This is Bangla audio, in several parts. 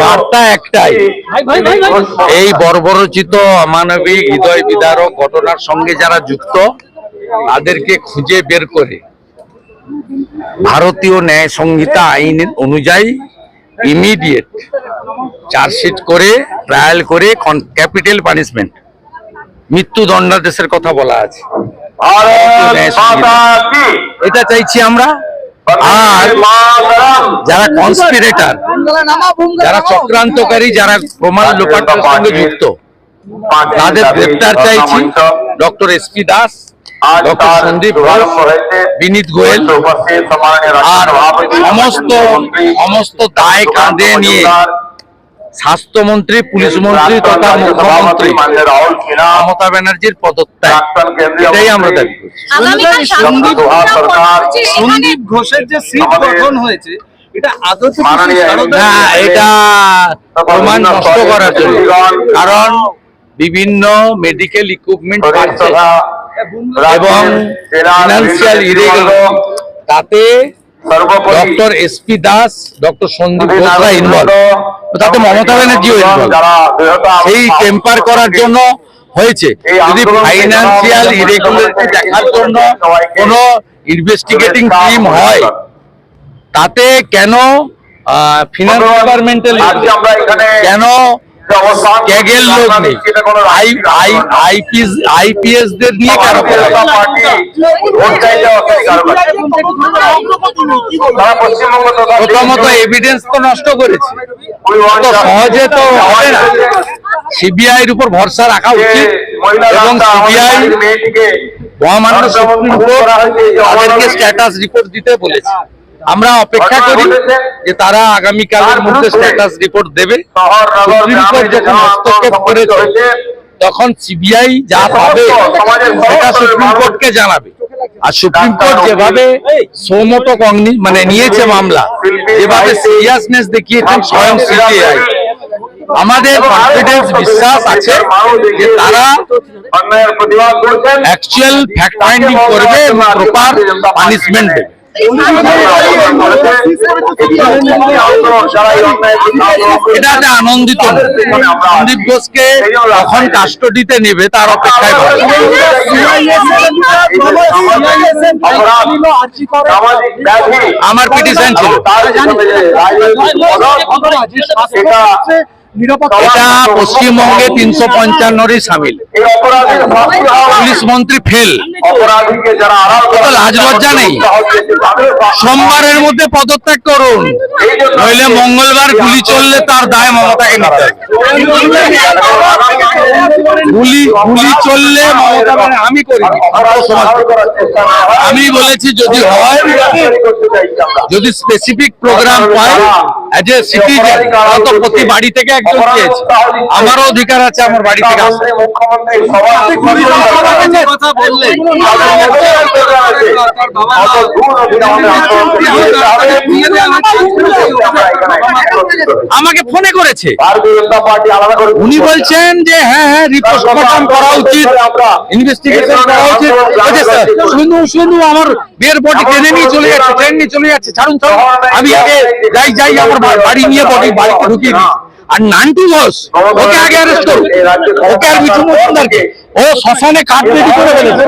বার্তা একটাই। এই বর্বরচিত অমানবিক হৃদয় বিদারক ঘটনার সঙ্গে যারা যুক্ত তাদেরকে খুঁজে বের করে। ভারতীয় ন্যায় সংহিতা আইন অনুযায়ী ইমিডিয়েট চার্জশিট করে ট্রায়াল করে ক্যাপিটাল পানিশমেন্ট মৃত্যুদণ্ডাদেশের কথা বলা আছে। এটা চাইছি আমরা। আর যারা কনস্পিরেটার যারা চক্রান্তকারী যারা প্রমাণ লোপাটের সঙ্গে যুক্ত তাদের গ্রেপ্তার চাইছি doctor S P Das doctor Sandip Binit Goyel আর সমস্ত সমস্ত দায় কাঁধে নিয়ে স্বাস্থ্যমন্ত্রী পুলিশ মন্ত্রী তথা মুখ্যমন্ত্রী মমতা ব্যানার্জির পদত্যাগ। এটাই আমরা দাবি করছি সন্দীপ ঘোষের যে সিট গঠন হয়েছে এটা প্রমাণ নষ্ট করার জন্য। কারণ বিভিন্ন মেডিকেল ইকুইপমেন্ট এবং ফিনান্সিয়াল ইরেগুলার তাতে doctor SP Das doctor Sandip ঘোষরা involve তাতে মমতা ব্যানার্জিও ইনভলভ সেই টেম্পার করার জন্য হয়েছে। যদি ফাইন্যান্সিয়াল ইরেগুলারিটি দেখার জন্য কোনো ইনভেস্টিগেটিং টিম হয় তাতে কেন ফিনান্স ডিপার্টমেন্টাল কেন ক্যাগের লোক নেই। আইপিএস দের নিয়ে কেন প্রথমত এভিডেন্স তো নষ্ট করেছে। তো সহজে তো হবে না। সিবিআই এর উপর ভরসা রাখা উচিত এবং সিবিআই মহামান্য সুপ্রিম কোর্ট তাদেরকে স্ট্যাটাস রিপোর্ট দিতে বলেছে। আমরা অপেক্ষা করি যে তারা আগামীকালের মধ্যে স্ট্যাটাস রিপোর্ট দেবে। কোর্ট যখন হস্তক্ষেপ করেছে তখন সিবিআই যা পাবে সেটা সুপ্রিম কোর্টকে জানাবে। আর সুপ্রিম কোর্ট যেভাবে সৌমত কগনি মানে নিয়েছে মামলা যেভাবে সিরিয়াসনেস দেখিয়েছেন স্বয়ং সিবিআই আমাদের কনফিডেন্স বিশ্বাস আছে যে তারা অন্যায়ের প্রতিবাদ করছেন। অ্যাকচুয়াল ফ্যাক্ট ফাইন্ডিং করবে এবং প্রপার পানিশমেন্ট দেবে। এটা একটা আনন্দিত সন্দীপ ঘোষকে কখন কাস্টডিতে নেবে তার অপেক্ষায় আমার পিটিশন ছিল। এটা পশ্চিমবঙ্গে তিনশো পঞ্চান্নরই সামিল। পুলিশ মন্ত্রী ফেল। লাজলজ্জা তো লাজ লজ্জা নেই। সোমবারের মধ্যে পদত্যাগ করুন। নইলে মঙ্গলবার গুলি চললে তার দায় মমতাকে নিতে গুলি গুলি চললে মমতা মানে আমি সমাজ আমি বলেছি যদি হয় যদি স্পেসিফিক প্রোগ্রাম পাই অ্যাজ এ সিটিজেন তো প্রতি বাড়ি থেকে একজন পেয়েছে আমারও অধিকার আছে আমার বাড়ি থেকে আসতে। মুখ্যমন্ত্রী আমাকে ফোনে করেছে। উনি বলছেন যে হ্যাঁ হ্যাঁ রিপোস্টমর্টম করা উচিত। ইনভেস্টিগেশন করা উচিত। শুধু শুধু আমার বিয়ের বডি টেনে নিয়ে চলে যাচ্ছে ট্রেন নিয়ে চলে যাচ্ছে। ছাড়ুন ছাড়ুন। আমি আগে যাই যাই আমার বাড়ি নিয়ে বডি বাড়িতে ঢুকিয়ে দিই আর নান্টু ঘোষ ওকে আগে অ্যারেস্ট করুন। ওকে আর মিঠু মজুমদারকে। ও শ্মশানে কাঠ রেডি করে ফেলেছে।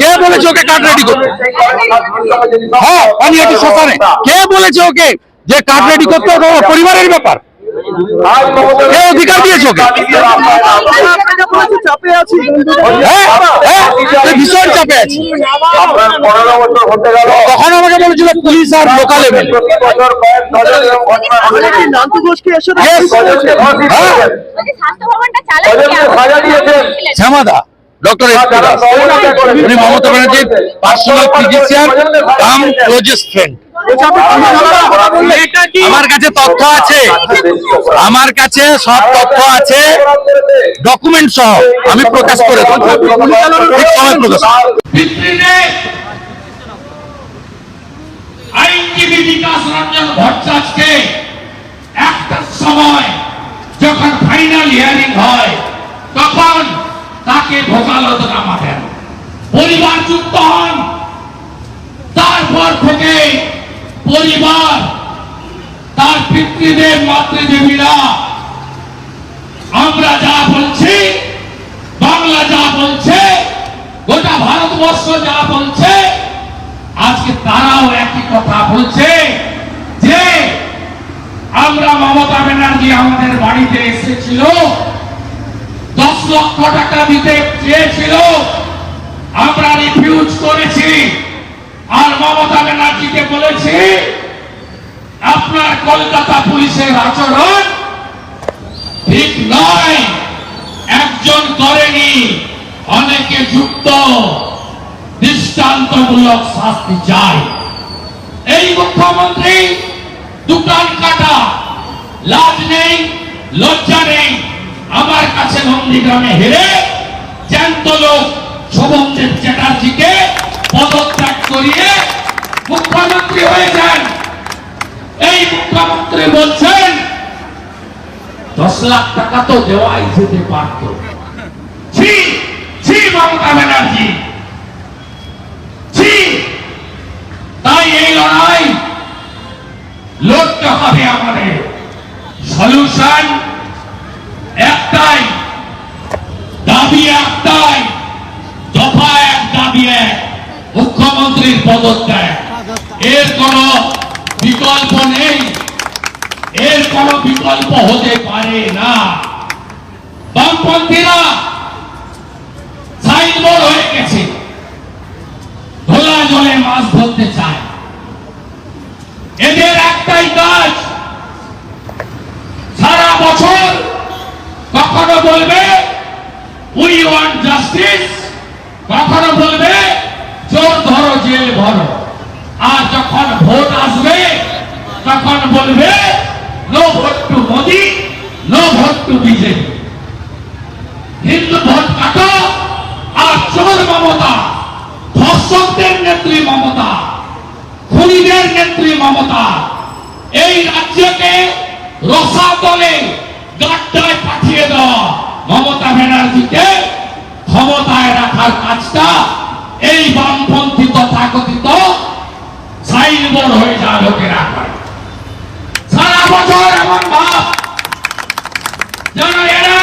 কে বলেছে ওকে কাঠ রেডি করতে? হ্যাঁ পানিহাটি শ্মশানে। কে বলেছে ওকে? যে কাঠ রেডি করতে পরিবারের ব্যাপার। কে অধিকার দিয়েছে ওকে? চাপে আছি হ্যাঁ হ্যাঁ এ ভীষণ চাপে আছে। পনেরো বছর হতে গেল তখন আমাকে বলেছিল পুলিশ আর লোকাল হ্যাঁ। শ্যামাদা ডক্টর। উনি মমতা ব্যানার্জির personal physician cum closest friend আমার কাছে তথ্য আছে আমার কাছে সব তথ্য আছে ডকুমেন্ট সহ আমি প্রকাশ করে ঠিক সময় প্রকাশ আইনজীবী বিকাশ রঞ্জন ভট্টাচার্যকে একটা সময় যখন ফাইনাল হিয়ারিং হয় তাকে ভোকালত নামা দেন পরিবার যুক্ত হন। তারপর থেকে পরিবার, তার পিতৃদেব, মাতৃদেবীরা, আমরা যা বলছি, বাংলা যা বলছে, গোটা ভারতবর্ষ যা বলছে, আজকে তারাও একই কথা বলছে যে আমরা মমতা ব্যানার্জি আমাদের বাড়িতে এসেছিল। দশ লক্ষ টাকা দিতে চেয়েছিল। আমরা রিফিউজ করেছি। আর মমতা ব্যানার্জিকে বলেছি, আপনার কলকাতা পুলিশের আচরণ ঠিক নয়। একজন করেনি, অনেকে যুক্ত। দৃষ্টান্তমূলক শাস্তি চাই। এই মুখ্যমন্ত্রী দুটান কাটা, লাজ নেই, লজ্জা নেই। আমার কাছে নন্দীগ্রামে হেরে জ্যান্ত লোক শোভনদেব চ্যাটার্জিকে পদত্যাগ করিয়ে মুখ্যমন্ত্রী হয়ে যান। এই মুখ্যমন্ত্রী বলছেন, দশ লাখ টাকা তো দেওয়াই যেতে পারত। ছি ছি মমতা ব্যানার্জি। ছি। তাই এই লড়াই লড়তে হবে আমাদের। সলিউশন একটাই। দাবি একটাই। দফা এক দাবি এক। মুখ্যমন্ত্রীর পদত্যাগ। এর কোন বিকল্প নেই। এর কোন বিকল্প হতে পারে না। বামপন্থীরা সাইনবোর্ড হয়ে গেছে। ধোলা জলে মাছ ধরতে চায়। এদের একটাই কাজ। সারা বছর বলবে উই ওয়ান্ট জাস্টিস কখনো বলবে চোর ধরো, জেল ভরো। আর যখন ভোট আসবে, তখন বলবে, no vote to Modi, no vote to BJP. Hindu vote কাটো আর চোর মমতা, ধর্ষকদের নেত্রী মমতা, খুনিদের নেত্রী মমতা, এই রাজ্যকে দেওয়া মমতা ব্যানার্জিকে ক্ষমতায় রাখার কাজটা এই বামপন্থী তথাকথিত সাইনবোর্ড হয়ে লোকেরা করে। সারা বছর এমন ভাব যেন এরা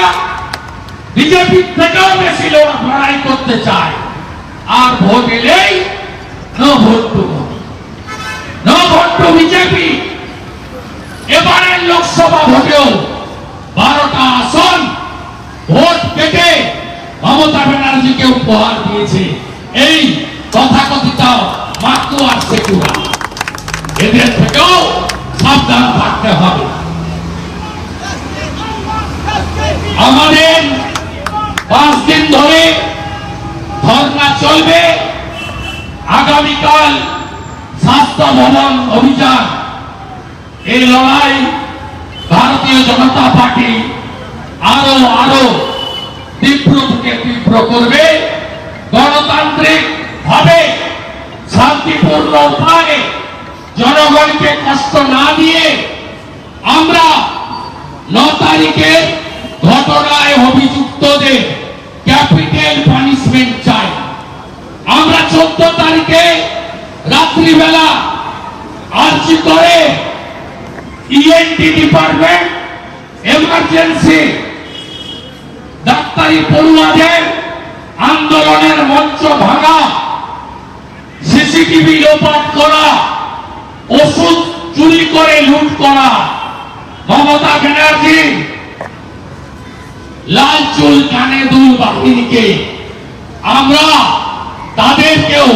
বিজেপি থেকেও বেশি লোক লড়াই করতে চায়। আর ভোট এলেই ভোট বিজেপি। এবারের লোকসভা ভোটেও বারোটা আসন ভোট কেটে মমতা ব্যানার্জিকে উপহার দিয়েছে। এই তথাকথিত মাতু আর সেকুরা এদের থেকেও সাবধান থাকতে হবে। আমাদের পাঁচ দিন ধরে ধর্ণা চলবে। আগামীকাল স্বাস্থ্য ভবন অভিযান। এই লড়াই ভারতীয় জনতা পার্টি আরও আরও তীব্র থেকে তীব্র করবে। গণতান্ত্রিক ভাবে শান্তিপূর্ণ উপায়ে জনগণকে কষ্ট না দিয়ে আমরা ন তারিখের ঘটনায় অভিযুক্তদের ক্যাপিটাল পানিশমেন্ট চাই। আমরা চোদ্দ তারিখে রাত্রিবেলা আর্জি করে ইএনটি ডিপার্টমেন্ট, এমার্জেন্সি, ডাক্তারি পড়ুয়াদের আন্দোলনের মঞ্চ ভাঙা। সিসিটিভি লোপাট করা। ওষুধ চুরি করে লুট করা। মমতা ব্যানার্জি, লাল চুল কানে দুল বাহিনীকে। আমরা তাদেরকেও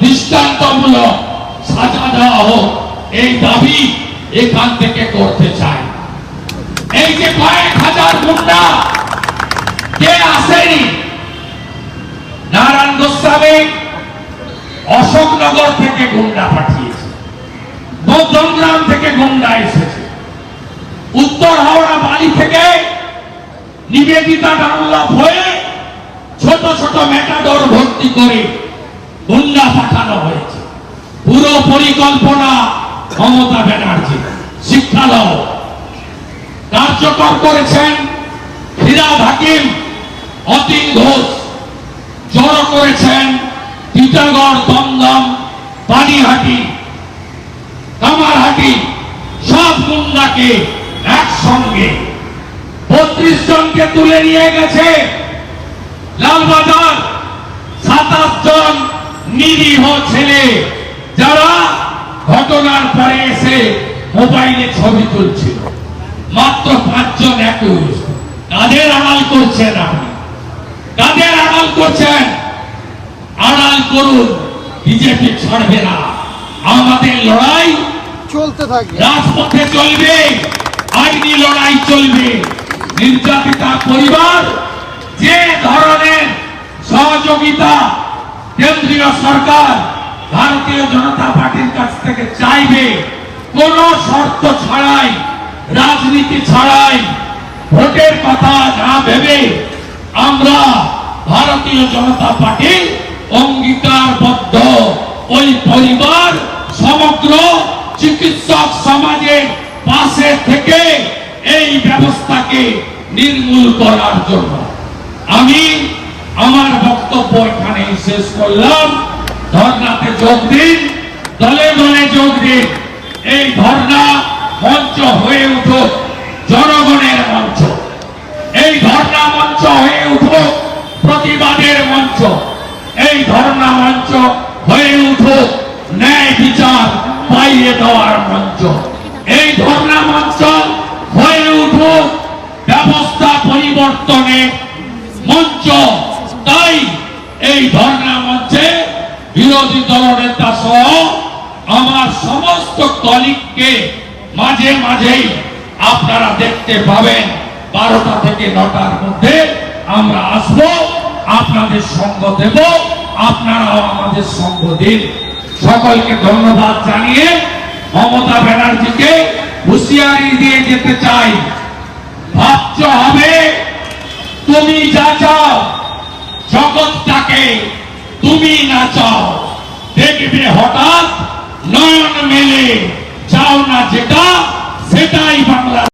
দৃষ্টান্তমূলক সাজা দেওয়া হোক, এই দাবি এখান থেকে করতে চাই। এই যে কয়েক হাজার গুন্ডা, কে আসেনি? নারায়ণ গোস্বামী অশোকনগর থেকে গুন্ডা পাঠিয়েছে, মধ্যমগ্রাম থেকে গুন্ডা এসেছে, উত্তর হাওড়া বাড়ি থেকে নিবেদিতা ডানলপ হয়ে ছোট ছোট মেটাডোর ভর্তি করে গুন্ডা পাঠানো হয়েছে। পুরো পরিকল্পনা মমতা ব্যানার্জি শিক্ষালয় কার্যকর করেছেন ফিরাদ হাকিম, অতীন ঘোষ। জড়ো করেছেন টিটাগড় দমদম পানিহাটি কামারহাটি, সব গুন্ডাকে একসঙ্গে বত্রিশ জনকে তুলে নিয়ে গেছে লালবাজার। সাতাশ জন নিরীহ ছেলে যারা ঘটনার পরে এসে মোবাইলে ছবি তুলছিল। মাত্র পাঁচজন একুশ। তাদের আড়াল করছেন আপনি। কাদের আড়াল করছেন? আড়াল করুন বিজেপি ছাড়বে না। আমাদের লড়াই চলতে থাকবে। রাজপথে চলবে আইনি লড়াই চলবে। নির্যাতিতা পরিবার যে ধরনের সহযোগিতা কেন্দ্রীয় সরকার ভারতীয় জনতা পার্টির কাছ থেকে চাইবে কোন শর্ত ছাড়াই রাজনীতি ছাড়াই ভোটের কথা না ভেবে আমরা ভারতীয় জনতা পার্টি অঙ্গীকারবদ্ধ। ওই পরিবার সমগ্র চিকিৎসক সমাজের পাশে থেকে এই ব্যবস্থাকে নির্মূল করার জন্য। আমি আমার বক্তব্য এখানে শেষ করলাম। ধর্নাতে যোগ দিন, দলে দলে যোগ দিন। এই ধর্না মঞ্চ হয়ে উঠুক, জনগণের মঞ্চ। এই মঞ্চ হয়ে উঠুক প্রতিবাদের মঞ্চ। এই ধর্ণা মঞ্চ হয়ে উঠুক ন্যায় বিচার পাইয়ে দেওয়ার মঞ্চ। এই ধর্ণা মঞ্চ হয়ে উঠুক ব্যবস্থা পরিবর্তনের মঞ্চ। তাই এই ধর্ণা মঞ্চে বিরোধী দলনেতা সহ আমার সমস্ত কলিগকে মাঝে মাঝেই আপনারা দেখতে পাবেন। বারোটা থেকে নটার মধ্যে আমরা আসব, আপনাদের সঙ্গ দেব, আপনারাও আমাদের সঙ্গ দিন। সকলকে ধন্যবাদ জানিয়ে মমতা ব্যানার্জিকে হুঁশিয়ারি দিয়ে যেতে চাই। ভাবছ হবে, তুমি যা চাও, জগৎটাকে তুমি না চাও। দেখবে হঠাৎ নয়ন মেলে চাও না যেটা, সেটাই বাংলা